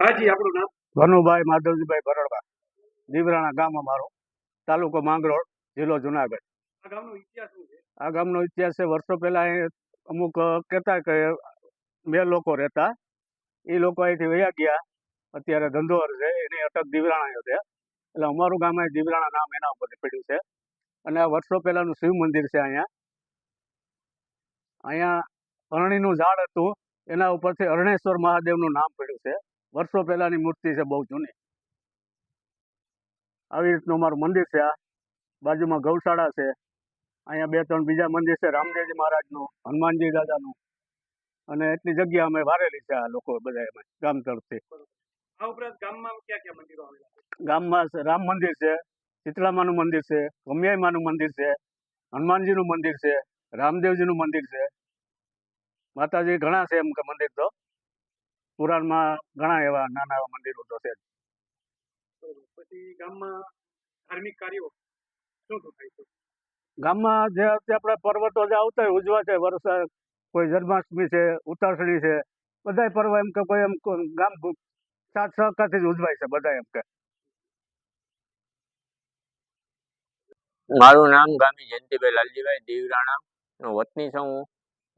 હાજી આપણું નામ? ભનુભાઈ માધવજીભાઈ ભરડવા દીવરાણા ગામ અમારો તાલુકો માંગરોળ જિલ્લો જુનાગઢ. આ ગામનો ઇતિહાસ શું છે? આ ગામનો ઇતિહાસ છે વર્ષો પહેલા અહીં અમુક કહેતા કે બે લોકો રહેતા. એ લોકો અહીંથી વયા ગયા. અત્યારે ધંધો છે એની અટક દીવરાણા છે. એટલે અમારું ગામ અહીં દીવરાણા નામ એના ઉપર પડ્યું છે. અને આ વર્ષો પહેલાનું શિવ મંદિર છે અહીંયા. અહીંયા અરણીનું ઝાડ હતું. એના ઉપરથી અરણેશ્વર મહાદેવનું નામ પડ્યું છે. વર્ષો પહેલાંની મૂર્તિ છે બહુ જૂની. આવી રીતનું અમારું મંદિર છે આ બાજુમાં ગૌશાળા છે. અહીંયા બે ત્રણ બીજા મંદિર છે રામદેવજી મહારાજનું હનુમાનજી દાદાનું. અને એટલી જગ્યા અમે વારેલી છે આ લોકો બધા અમે ગામ તરફથી. આ ઉપરાંત ગામમાં ક્યાં ક્યાં મંદિરો આવેલા છે? ગામમાં રામ મંદિર છે શીતળામાનું મંદિર છે કમિયાઈમાનું મંદિર છે હનુમાનજીનું મંદિર છે રામદેવજીનું મંદિર છે. માતાજી ઘણા છે એમ કે મંદિર તો. પુરાણમાં ઘણા એવા નાના એવા મંદિરો તો છે પછી ગામમાં ધાર્મિક કાર્યો શું શું થાય છે? ગામમાં જે આપણા પર્વતો જે આવતા હોય ઉજવા છે વર્ષ કોઈ જન્માષ્ટમી છે ઉત્તરાયણી છે બધા પર્વ એમ કે કોઈ એમ ગામ સાત સહકારથી જ ઉજવાય છે બધા એમ કે. મારું નામ ગામી જયંતિભાઈ લાલજીભાઈ દેવરાણા નો વતની છું હું.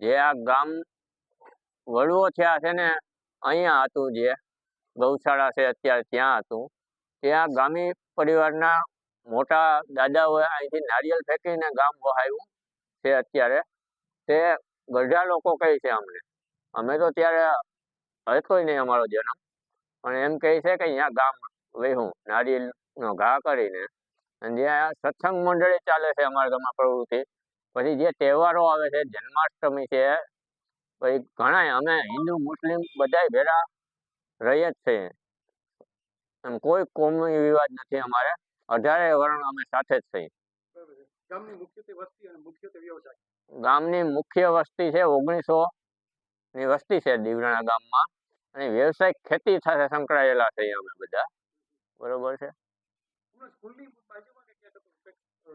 જે આ ગામ વડવો થયા છે ને અહીંયા હતું જે ગૌશાળા છે, અત્યારે ત્યાં હતું. ત્યાં ગામી પરિવારના મોટા દાદાઓએ અહીંથી નારિયેલ ફેંકીને ગામ વહાવ્યું છે અત્યારે. તે ગઢા લોકો કહે છે અમને. અમે તો ત્યારે હતોય નહીં અમારો જન્મ. પણ એમ કહે છે કે અહીંયા ગામ વહ્યું, નારિયેલનો ઘા કરીને. અને જ્યાં સત્સંગ મંડળી ચાલે છે અમારા ગામમાં પ્રવૃત્તિ. પછી જે તહેવારો આવે છે, જન્માષ્ટમી છે પછી ઘણાય અમે હિન્દુ મુસ્લિમ બધાય ભેગા રહીએ જ છીએ એમ કોઈ કોમી વિવાદ નથી અમારે. અઢારે વર્ણ અમે સાથે જ છીએ. ગામની વ્યવસાય? મુખ્ય વસ્તી છે ઓગણીસો ની વસ્તી છે દીવરાણા ગામમાં. અને વ્યવસાયિક ખેતી સાથે સંકળાયેલા છીએ અમે બધા. બરોબર છે?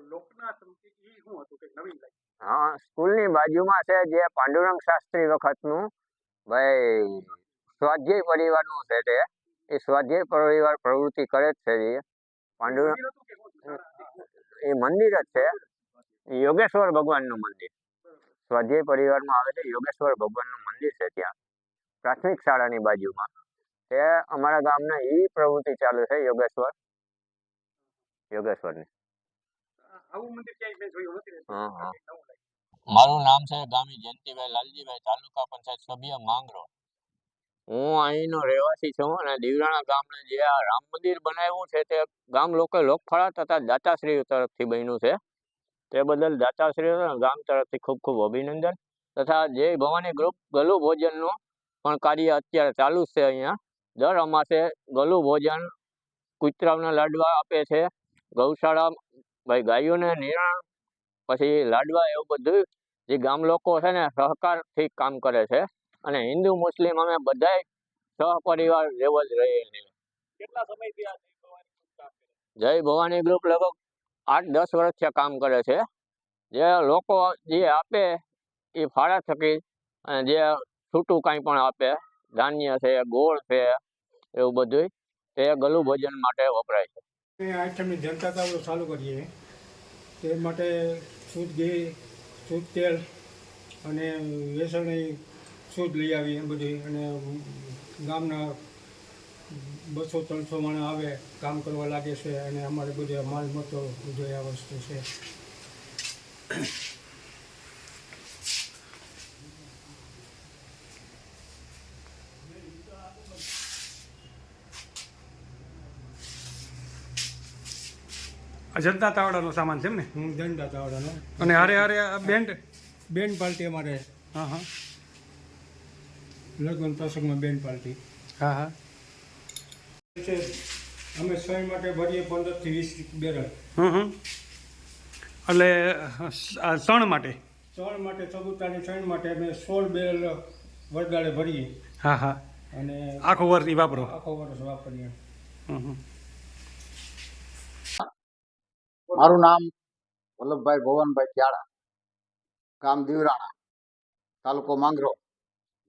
લોકનાથ ઈ શું હતું? કે નવીન લાગ્યું. હા સ્કૂલની બાજુમાં છે જે પાંડુરંગ શાસ્ત્રી વખતનું ભાઈ સ્વાધ્યાય પરિવારનું છે તે. એ સ્વાધ્યાય પરિવાર પ્રવૃત્તિ કરે જ છે એ. પાંડુરંગ? એ મંદિર જ છે. યોગેશ્વર ભગવાનનું મંદિર. સ્વાધ્યાય પરિવારમાં આવે તો યોગેશ્વર ભગવાનનું મંદિર છે ત્યાં પ્રાથમિક શાળાની બાજુમાં. તે અમારા ગામના એ પ્રવૃત્તિ ચાલુ છે યોગેશ્વર. યોગેશ્વરની. આવું મંદિર ક્યાંય મેં જોયું નથી. હા, હા. મારું નામ છે ગામી જયંતિભાઈ લાલજીભાઈ, તાલુકા પંચાયત સભ્ય માંગરો. હું અહીંનો રહેવાસી છું અને દીવરાણા ગામને જે આ રામ મંદિર બનાવ્યું છે તે ગામ લોકો લોકફળા તથા દાતાશ્રી તરફથી બન્યું છે. તે બદલ દાતાશ્રીઓ ગામ તરફથી ખૂબ ખૂબ અભિનંદન તથા જય ભવાની ગ્રુપ ગલુ ભોજનનું પણ કાર્ય અત્યારે ચાલુ જ છે અહીંયા. દર અમાસે ગલુ ભોજન કૂતરાઓના લાડવા આપે છે. ગૌશાળા ભાઈ ગાયોને નિરાણ પછી લાડવા એવું બધું જે ગામ લોકો છે ને સહકારથી કામ કરે છે. અને હિન્દુ મુસ્લિમ અમે બધાય સહપરિવાર જેવો જ રહીએ છીએ. કેટલા સમયથી જય ભવાની ગ્રુપ લગભગ આઠ દસ વર્ષથી કામ કરે છે. જે લોકો જે આપે એ ફાળા થકી અને જે છૂટું કાંઈ પણ આપે ધાન્ય છે ગોળ છે એવું બધું તે ગલુ ભોજન માટે વપરાય છે. આઠમની જનતા ચાલુ કરીએ. તે માટે શુદ્ધ ઘી શુદ્ધ તેલ અને વેસણની શુદ્ધ લઈ આવીએ બધી અને ગામના બસો ત્રણસો માણસ આવે, કામ કરવા લાગે છે અને અમારે બધી માલ મતો આ વસ્તુ છે. જનતા તાવડાનો સામાન છે એમ ને? હું જનતા તાવડાનો. અને હારે હારે આ બેન્ડ? બેન્ડ પાર્ટી અમારે. હા હા. લગ્ન પ્રસંગમાં બેન પાર્ટી. હા હા. અમે સ્વયં માટે ભરીએ પંદરથી વીસ બેરલ. હમ એટલે આ સણ માટે? ચણ માટે ચબુતાની ચણ માટે અમે સોળ બેરલ વરગાડે ભરીએ. હા હા. અને આખો વર્ષ વાપરો? આખો વર્ષ વાપરીએ. હમ હમ. મારું નામ વલ્લભભાઈ ભવનભાઈ ક્યાળા, ગામ દીવરાણા, તાલુકો માંગરો,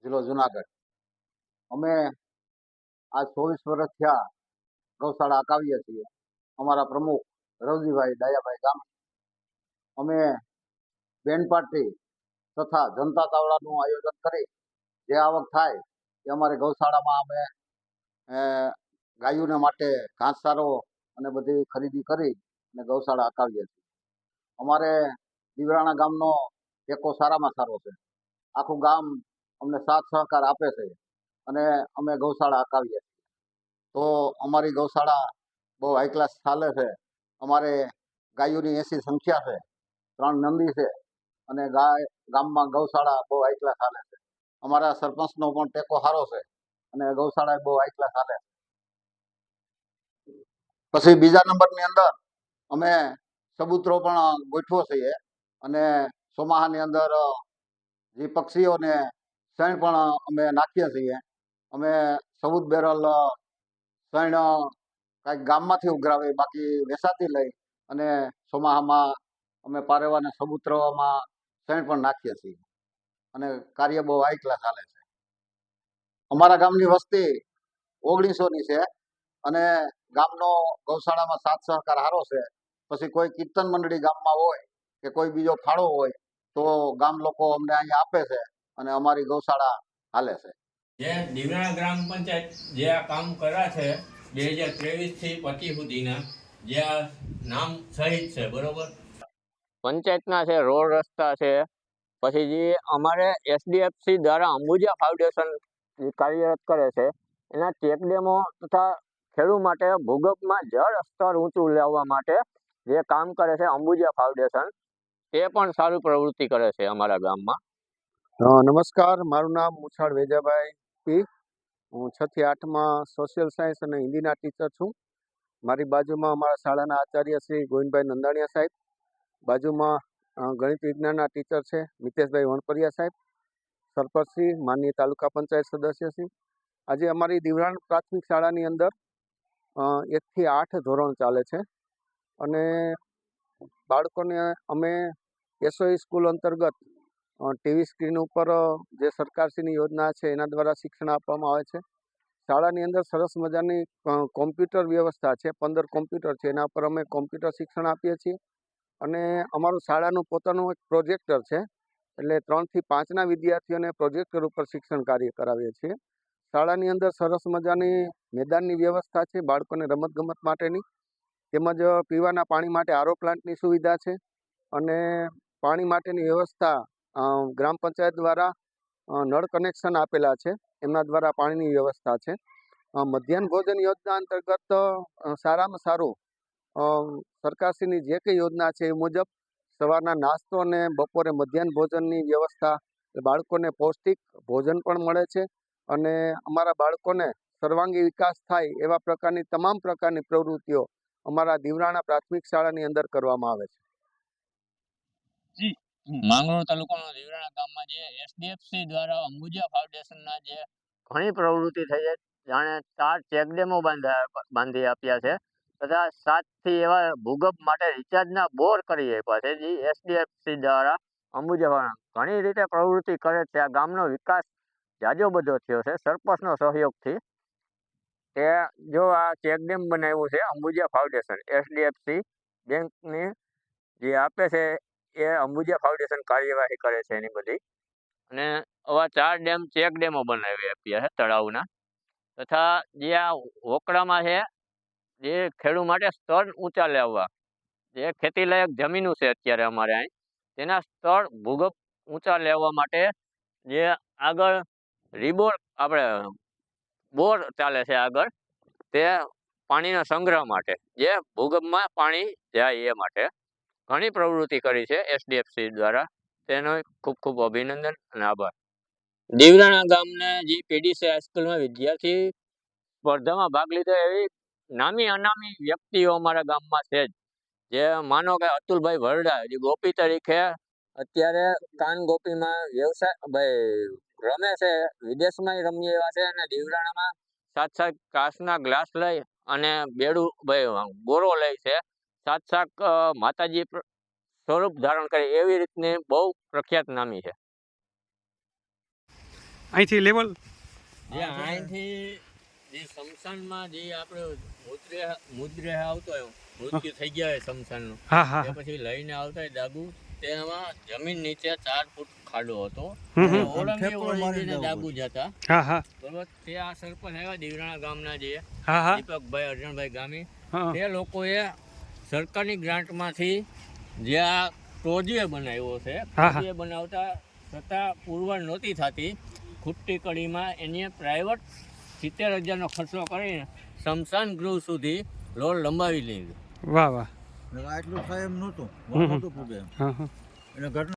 જિલ્લો જુનાગઢ. અમે આજ ચોવીસ વર્ષ થયા ગૌશાળા અકાવીએ છીએ. અમારા પ્રમુખ રવજીભાઈ ડાયાભાઈ ગામ. અમે બેન પાર્ટી તથા જનતા તાવડાનું આયોજન કરી જે આવક થાય એ અમારી ગૌશાળામાં અમે ગાયોને માટે ઘાસચારો અને બધી ખરીદી કરી અને ગૌશાળા અકાવીએ છીએ. અમારે દીવરાણા ગામનો ટેકો સારામાં સારો છે. આખું ગામ અમને સાથ સહકાર આપે છે અને અમે ગૌશાળા અકાવીએ છીએ. તો અમારી ગૌશાળા બહુ હાઈ ક્લાસ ચાલે છે. અમારે ગાયોની એસી સંખ્યા છે. ત્રણ નંદી છે અને ગાય, ગામમાં ગૌશાળા બહુ ક્લાસ ચાલે છે. અમારા સરપંચનો પણ ટેકો સારો છે અને ગૌશાળા બહુ ક્લાસ ચાલે છે. પછી બીજા નંબરની અંદર અમે સબૂતરો પણ ગોઠવો છીએ અને ચોમાહાની અંદર જે પક્ષીઓને શણ પણ અમે નાખીએ છીએ. અમે સબૂત બેરલ શણ કાંઈક ગામમાંથી ઉઘરાવી, બાકી વેસાતી લઈ અને ચોમાહામાં અમે પારેવાને સબૂતરોમાં શણ પણ નાખીએ છીએ. અને કાર્ય બહુ હાઈ ક્લાસ ચાલે છે. અમારા ગામની વસ્તી ઓગણીસોની છે. અને ગામનો ગૌશાળામાં સાથ સહકાર સારો છે. પછી કોઈ કીર્તન મંડળી ગામમાં હોય કે કોઈ બીજો ફાળો હોય તો ગામ લોકો અમને અહીંયા આપે છે અને અમારી ગૌશાળા હાલે છે. જે દીવરાણા ગ્રામ પંચાયત જે આ કામ કર્યા છે બે હજાર ત્રેવીસથી પચીસ સુધીના જે આ નામ સહિત છે બરોબર? પંચાયતના છે રોડ રસ્તા છે. પછી જે અમારે એસડીએફસી દ્વારા અંબુજા ફાઉન્ડેશન જે કાર્યરત કરે છે એના ચેક ડેમો તથા ખેડૂત માટે ભૂગર્ભમાં જળ સ્તર ઊંચું લાવવા માટે જે કામ કરે છે અંબુજા ફાઉન્ડેશન, તે પણ સારું પ્રવૃત્તિ કરે છે અમારા ગામમાં. નમસ્કાર, મારું નામ મુછાળ વેજાભાઈ પી. હું છ થી આઠમાં સોશિયલ સાયન્સ અને હિન્દીના ટીચર છું. મારી બાજુમાં અમારા શાળાના આચાર્ય શ્રી ગોવિંદભાઈ નંદાણીયા સાહેબ. બાજુમાં ગણિત વિજ્ઞાનના ટીચર છે મિતેશભાઈ વણપરિયા સાહેબ. સરપંચશ્રી માનનીય તાલુકા પંચાયત સદસ્યશ્રી આજે અમારી દિવરાણ પ્રાથમિક શાળાની અંદર એકથી આઠ ધોરણ ચાલે છે. અને બાળકોને અમે એસઓઈ સ્કૂલ અંતર્ગત ટીવી સ્ક્રીન ઉપર જે સરકારશ્રીની યોજના છે એના દ્વારા શિક્ષણ આપવામાં આવે છે. શાળાની અંદર સરસ મજાની કોમ્પ્યુટર વ્યવસ્થા છે, પંદર કોમ્પ્યુટર છે, એના પર અમે કોમ્પ્યુટર શિક્ષણ આપીએ છીએ. અને અમારું શાળાનું પોતાનું એક પ્રોજેક્ટર છે, એટલે ત્રણથી પાંચના વિદ્યાર્થીઓને પ્રોજેક્ટર ઉપર શિક્ષણ કાર્ય કરાવીએ છીએ. શાળાની અંદર સરસ મજાની મેદાનની વ્યવસ્થા છે, બાળકોને રમતગમત માટેની. તેમજ પીવાના પાણી માટે આરો પ્લાન્ટની સુવિધા છે અને પાણી માટેની વ્યવસ્થા ગ્રામ પંચાયત દ્વારા નળ કનેક્શન આપેલા છે. એમના દ્વારા પાણીની વ્યવસ્થા છે. મધ્યાહન ભોજન યોજના અંતર્ગત સારામાં સારું સરકારશ્રીની જે કંઈ યોજના છે એ મુજબ સવારના નાસ્તો અને બપોરે મધ્યાહન ભોજનની વ્યવસ્થા, બાળકોને પૌષ્ટિક ભોજન પણ મળે છે. અને અમારા બાળકોને સર્વાંગી વિકાસ થાય એવા પ્રકારની તમામ પ્રકારની પ્રવૃત્તિઓ અમારા દીવરાણા પ્રાથમિક શાળાની અંદર કરવામાં આવે છે. માંગરોળ તાલુકાના દેવરાણા ગામમાં જે એસડીએફસી દ્વારા અંબુજા ફાઉન્ડેશનના જે ઘણી પ્રવૃત્તિ થઈ છે જાણે ચાર ચેકડેમો બાંધ્યા બાંધી આપ્યા છે તથા સાતથી એવા ભૂગર્ભ માટે રિચાર્જના બોર કરી આપ્યા છે જે એસડીએફસી દ્વારા અંબુજા ઘણી રીતે પ્રવૃત્તિ કરે છે આ ગામનો વિકાસ જાજો બધો થયો છે, સરપંચનો સહયોગથી. તે જો આ ચેકડેમ બનાવ્યું છે, અંબુજા ફાઉન્ડેશન, એચડીએફસી બેંકની જે આપે છે, એ અંબુજા ફાઉન્ડેશન કાર્યવાહી કરે છે એની બધી. અને આવા ચાર ડેમ, ચેક ડેમો બનાવી આપ્યા છે તળાવના. તથા જે આ વોકડામાં છે, જે ખેડૂત માટે સ્તર ઊંચા લાવવા. જે ખેતીલાયક જમીનું છે અત્યારે અમારે અહીં. તેના સ્તર ભૂગર્ભ ઊંચા લેવા માટે જે આગળ રીબોર આપણે બોર ચાલે છે આગળ, તે પાણીના સંગ્રહ માટે, જે ભૂગર્ભમાં પાણી જાય એ માટે ઘણી પ્રવૃત્તિ કરી છે એસડીએફસી દ્વારા. તેનો ખૂબ ખૂબ અભિનંદન અને આભાર. દીવરાણા ગામના જે પીડીસી હાઈસ્કૂલમાં વિદ્યાર્થી સ્પર્ધામાં ભાગ લીધો એવી નામી અનામી વ્યક્તિઓ અમારા ગામમાં છે જ. જે માનો કે અતુલભાઈ વરડા, જે ગોપી તરીકે અત્યારે કાન ગોપીમાં વ્યવસાય ભાઈ રમે છે. વિદેશમાં રમીએ એવા છે અને દીવડાણામાં સાત સાત કાચના ગ્લાસ લઈ અને બેડું ભાઈ ગોરો લે છે. સાત સાત માતાજી સ્વરૂપ ધારણ કરે એવી રીતની બહુ પ્રખ્યાત નામી છે. અહીંથી લેવલ? જે અહીંથી જે સ્મશાનમાં જે આપણે મુદ્રે મુદ્રે આવતો હોય મૃત્યુ થઈ ગયા હોય સ્મશાનનું હા હા તે પછી લઈને આવતા હોય દાગુ. તેમાં જમીન નીચે ચાર ફૂટ ખાડો હતો. દાગુ જતા. હા હા. બરોબર? તે આ સરપંચ આવ્યા દીવરાણા ગામના જે હા હા. દીપકભાઈ અર્જણભાઈ ગામી. તે લોકોએ સરકારની ગ્રાન્ટમાંથી જે આ પ્રોજેક્ટ બનાવ્યો છે હા. બનાવતા છતાં પુરવાર નહોતી થતી. ખુટ્ટી કડીમાં એને પ્રાઇવેટ સિત્તેર હજારનો ખર્ચો કરીને શમશાન ગૃહ સુધી લોડ લંબાવી લીધું. વાહ વાહ. આટલું થાય એમ નહોતું. નહોતું પૂગે એમ. હા હા અને ઘટના